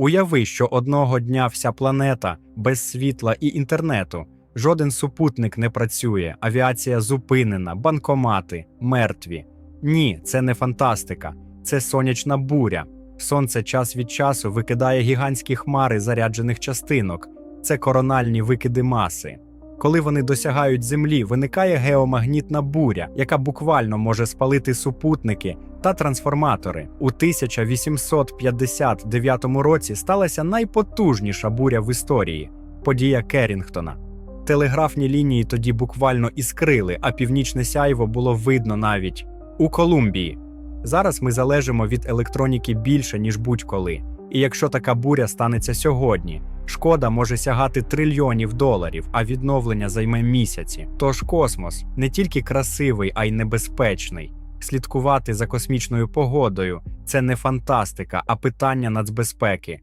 Уяви, що одного дня вся планета без світла і інтернету, жоден супутник не працює, авіація зупинена, банкомати, мертві. Ні, це не фантастика, це сонячна буря. Сонце час від часу викидає гігантські хмари заряджених частинок, це корональні викиди маси. Коли вони досягають Землі, виникає геомагнітна буря, яка буквально може спалити супутники та трансформатори. У 1859 році сталася найпотужніша буря в історії подія Керрінгтона. Телеграфні лінії тоді буквально іскрили, а північне сяйво було видно навіть у Колумбії. Зараз ми залежимо від електроніки більше, ніж будь-коли. І якщо така буря станеться сьогодні, шкода може сягати трильйонів доларів, а відновлення займе місяці. Тож космос не тільки красивий, а й небезпечний. Слідкувати за космічною погодою це не фантастика, а питання нацбезпеки.